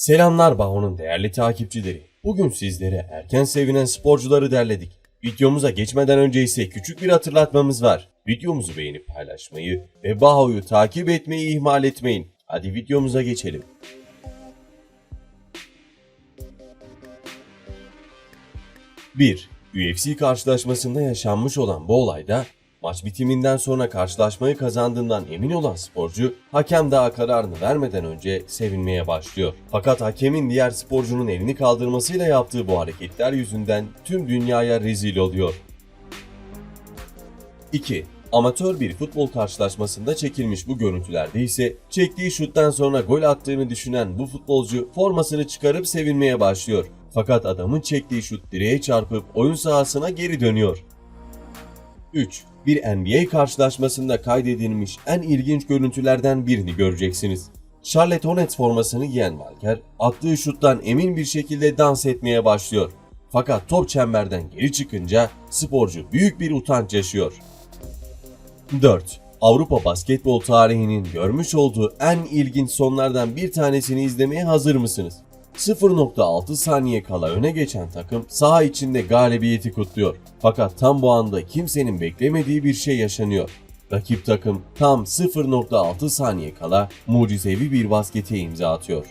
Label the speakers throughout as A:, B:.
A: Selamlar Baho'nun değerli takipçileri. Bugün sizlere erken sevinen sporcuları derledik. Videomuza geçmeden önce ise küçük bir hatırlatmamız var. Videomuzu beğenip paylaşmayı ve Baho'yu takip etmeyi ihmal etmeyin. Hadi videomuza geçelim. Bir, UFC karşılaşmasında yaşanmış olan bu olayda maç bitiminden sonra karşılaşmayı kazandığından emin olan sporcu hakem daha kararını vermeden önce sevinmeye başlıyor. Fakat hakemin diğer sporcunun elini kaldırmasıyla yaptığı bu hareketler yüzünden tüm dünyaya rezil oluyor. 2. Amatör bir futbol karşılaşmasında çekilmiş bu görüntülerde ise çektiği şuttan sonra gol attığını düşünen bu futbolcu formasını çıkarıp sevinmeye başlıyor. Fakat adamın çektiği şut direğe çarpıp oyun sahasına geri dönüyor. 3. Bir NBA karşılaşmasında kaydedilmiş en ilginç görüntülerden birini göreceksiniz. Charlotte Hornets formasını giyen Walker, attığı şuttan emin bir şekilde dans etmeye başlıyor. Fakat top çemberden geri çıkınca sporcu büyük bir utanç yaşıyor. 4. Avrupa basketbol tarihinin görmüş olduğu en ilginç sonlardan bir tanesini izlemeye hazır mısınız? 0.6 saniye kala öne geçen takım saha içinde galibiyeti kutluyor. Fakat tam bu anda kimsenin beklemediği bir şey yaşanıyor. Rakip takım tam 0.6 saniye kala mucizevi bir baskete imza atıyor.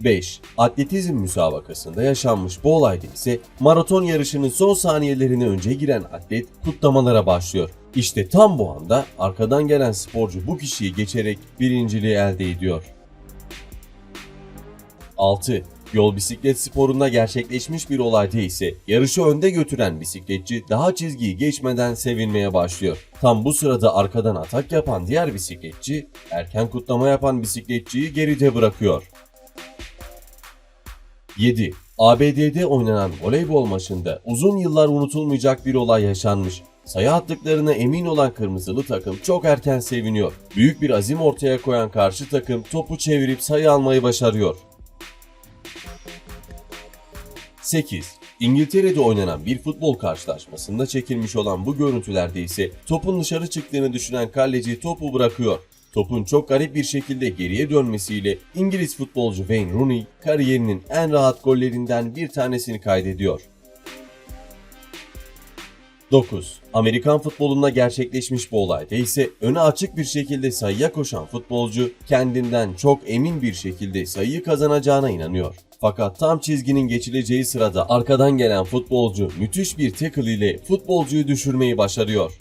A: 5. Atletizm müsabakasında yaşanmış bu olayda ise maraton yarışının son saniyelerine önce giren atlet kutlamalara başlıyor. İşte tam bu anda arkadan gelen sporcu bu kişiyi geçerek birinciliği elde ediyor. 6. Yol bisiklet sporunda gerçekleşmiş bir olayda ise yarışı önde götüren bisikletçi daha çizgiyi geçmeden sevinmeye başlıyor. Tam bu sırada arkadan atak yapan diğer bisikletçi erken kutlama yapan bisikletçiyi geride bırakıyor. 7. ABD'de oynanan voleybol maçında uzun yıllar unutulmayacak bir olay yaşanmış. Sayı attıklarına emin olan kırmızılı takım çok erken seviniyor. Büyük bir azim ortaya koyan karşı takım topu çevirip sayı almayı başarıyor. 8. İngiltere'de oynanan bir futbol karşılaşmasında çekilmiş olan bu görüntülerde ise topun dışarı çıktığını düşünen kaleci topu bırakıyor. Topun çok garip bir şekilde geriye dönmesiyle İngiliz futbolcu Wayne Rooney kariyerinin en rahat gollerinden bir tanesini kaydediyor. 9. Amerikan futbolunda gerçekleşmiş bu olayda ise öne açık bir şekilde sayıya koşan futbolcu kendinden çok emin bir şekilde sayıyı kazanacağına inanıyor. Fakat tam çizginin geçileceği sırada arkadan gelen futbolcu müthiş bir tackle ile futbolcuyu düşürmeyi başarıyor.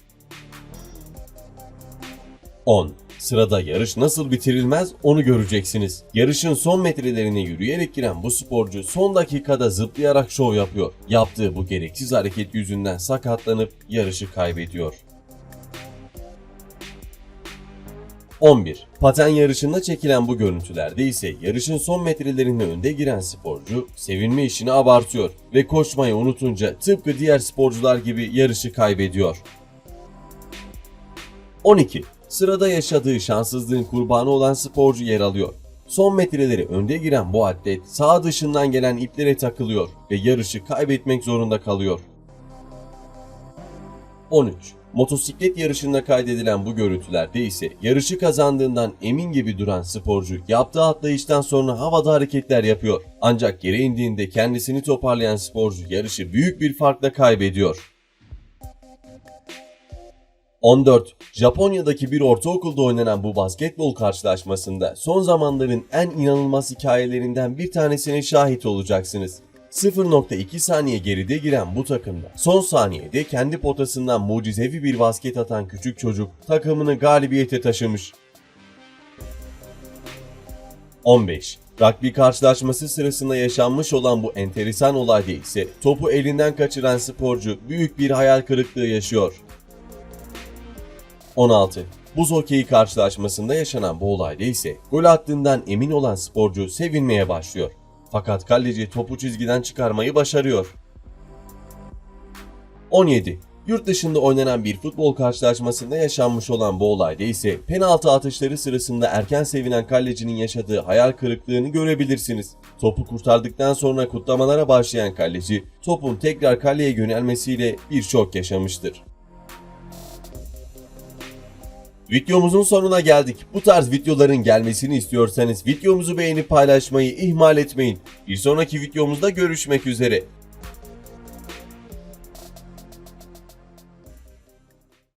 A: 10. Sırada yarış nasıl bitirilmez onu göreceksiniz. Yarışın son metrelerine yürüyerek giren bu sporcu son dakikada zıplayarak şov yapıyor. Yaptığı bu gereksiz hareket yüzünden sakatlanıp yarışı kaybediyor. 11. Paten yarışında çekilen bu görüntülerde ise yarışın son metrelerine önde giren sporcu sevinme işini abartıyor ve koşmayı unutunca tıpkı diğer sporcular gibi yarışı kaybediyor. 12. Sırada yaşadığı şanssızlığın kurbanı olan sporcu yer alıyor. Son metreleri önde giren bu atlet sağ dışından gelen iplere takılıyor ve yarışı kaybetmek zorunda kalıyor. 13. Motosiklet yarışında kaydedilen bu görüntülerde ise yarışı kazandığından emin gibi duran sporcu yaptığı atlayıştan sonra havada hareketler yapıyor. Ancak geri indiğinde kendisini toparlayan sporcu yarışı büyük bir farkla kaybediyor. 14. Japonya'daki bir ortaokulda oynanan bu basketbol karşılaşmasında son zamanların en inanılmaz hikayelerinden bir tanesine şahit olacaksınız. 0.2 saniye geride giren bu takımda son saniyede kendi potasından mucizevi bir basket atan küçük çocuk takımını galibiyete taşımış. 15. Rugby karşılaşması sırasında yaşanmış olan bu enteresan olayda ise topu elinden kaçıran sporcu büyük bir hayal kırıklığı yaşıyor. 16. Buz hokeyi karşılaşmasında yaşanan bu olayda ise gol attığından emin olan sporcu sevinmeye başlıyor. Fakat kaleci topu çizgiden çıkarmayı başarıyor. 17. Yurt dışında oynanan bir futbol karşılaşmasında yaşanmış olan bu olayda ise penaltı atışları sırasında erken sevinen kalecinin yaşadığı hayal kırıklığını görebilirsiniz. Topu kurtardıktan sonra kutlamalara başlayan kaleci topun tekrar kaleye yönelmesiyle bir şok yaşamıştır. Videomuzun sonuna geldik. Bu tarz videoların gelmesini istiyorsanız videomuzu beğenip paylaşmayı ihmal etmeyin. Bir sonraki videomuzda görüşmek üzere.